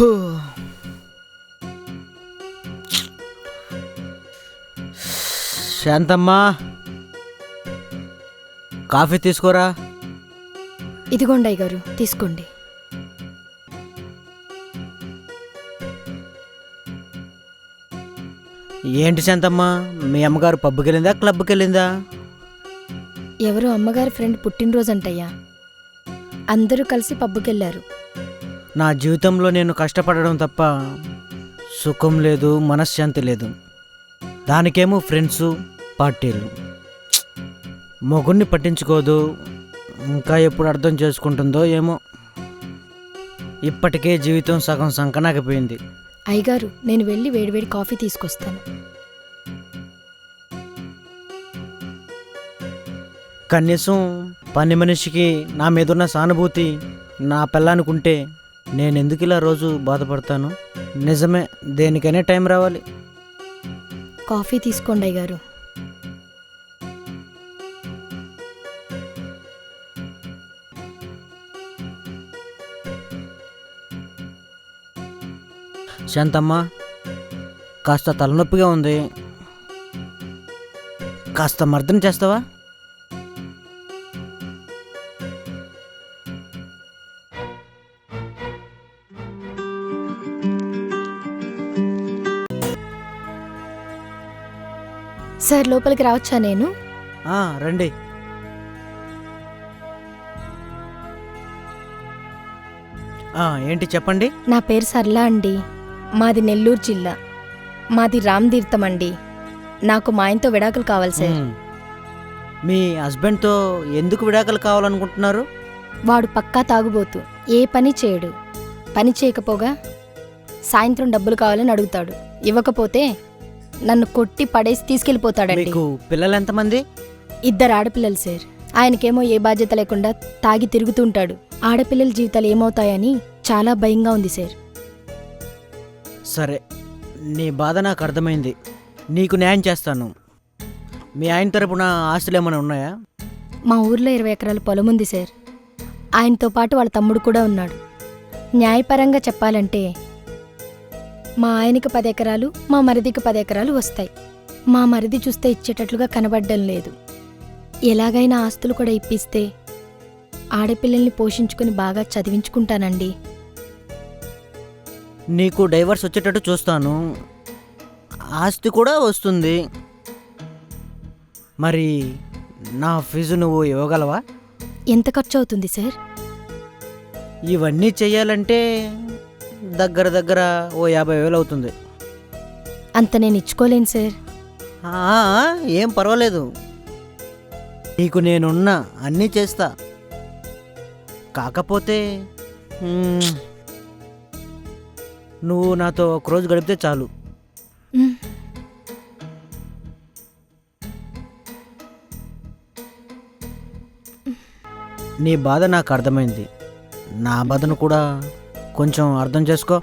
Who. శాంతమ్మా coffee తీసుకోరా? ఇదిగోండి అయ్యగారు తీసుకోండి. ఏంటి శాంతమ్మా మీ అమ్మగారు పబ్కి వెళ్ళిందా క్లబ్కి వెళ్ళిందా ఎవరో అమ్మగారి ఫ్రెండ్ పుట్టినరోజు అంటయ్యా అందరూ కలిసి పబ్బుకెళ్ళారు. నా జీవితంలో నేను కష్టపడడం తప్ప సుఖం లేదు మనశ్శాంతి లేదు. దానికేమో ఫ్రెండ్స్ పార్టీలు! మొగుణ్ణి పట్టించుకోదు ఇంకా ఎప్పుడు అర్థం చేసుకుంటుందో ఏమో. ఇప్పటికే జీవితం సగం సంకనాకపోయింది అయ్యగారు నేను వెళ్ళి వేడివేడి కాఫీ తీసుకొస్తాను. కనీసం పని మనిషికి నా మీదున్న సానుభూతి నా పిల్లానుకుంటే నేను ఎందుకు ఇలా రోజు బాధపడతాను? నిజమే దేనికైనా టైం రావాలి. కాఫీ తీసుకోండి అయ్యగారు. శాంతమ్మ కాస్త తలనొప్పిగా ఉంది. కాస్త మర్దన చేస్తావా? సార్ లోపలికి రావచ్చా నేను? ఆ, రండి. ఆ, ఏంటి చెప్పండి? నా పేరు సర్లా అండి. మాది నెల్లూరు జిల్లా. మాది రామ్ తీర్థం అండి. నాకు మా ఆయనతో విడాకులు కావాలి సార్. మ్. మీ హస్బెండ్తో ఎందుకు విడాకులు కావాలనుకుంటున్నారు? వాడు పక్కా తాగుబోతు. ఏ పని చేయడు. పని చేయకపోగా సాయంత్రం డబ్బులు కావాలని అడుగుతాడు. ఇవ్వకపోతే నన్ను కొట్టి పడేసి తీసుకెళ్ళిపోతాడండి. మీకు పిల్లలు ఎంతమంది? ఇద్దరు ఆడపిల్లలు సార్. ఆయనకేమో ఏ బాధ్యత లేకుండా తాగి తిరుగుతూ ఉంటాడు. ఆడపిల్లల జీవితాలు ఏమవుతాయని చాలా భయంగా ఉంది సార్. సరే నీ బాధ నాకు అర్థమైంది. నీకు న్యాయం చేస్తాను. మీ ఆయన తరపున ఆస్తులు ఏమైనా ఉన్నాయా? మా ఊర్లో ఇరవై ఎకరాల పొలం ఉంది సార్. ఆయనతో పాటు వాళ్ళ తమ్ముడు కూడా ఉన్నాడు. న్యాయపరంగా చెప్పాలంటే మా ఆయనకి పది ఎకరాలు మా మరిదికి పది ఎకరాలు వస్తాయి. మా మరిది చూస్తే ఇచ్చేటట్లుగా కనబడడం లేదు. ఎలాగైనా ఆస్తులు కూడా ఇప్పిస్తే ఆడపిల్లల్ని పోషించుకుని బాగా చదివించుకుంటానండి. నీకు డైవర్స్ వచ్చేటట్టు చూస్తాను. ఆస్తి కూడా వస్తుంది. మరి నా ఫీజు నువ్వు ఇవ్వగలవా? ఎంత ఖర్చు అవుతుంది సార్? ఇవన్నీ చెయ్యాలంటే దగ్గర దగ్గర ఓ యాభై వేలు అవుతుంది. అంత నేను ఇచ్చుకోలేను సార్. ఆ, ఏం పర్వాలేదు. నీకు నేనున్నా అన్నీ చేస్తా. కాకపోతే మ్మ్, నువ్వు నాతో ఒకరోజు గడిపితే చాలు. మ్, నీ బాధ నాకు అర్థమైంది. నా బాధను కూడా కొంచెం అర్థం చేసుకో.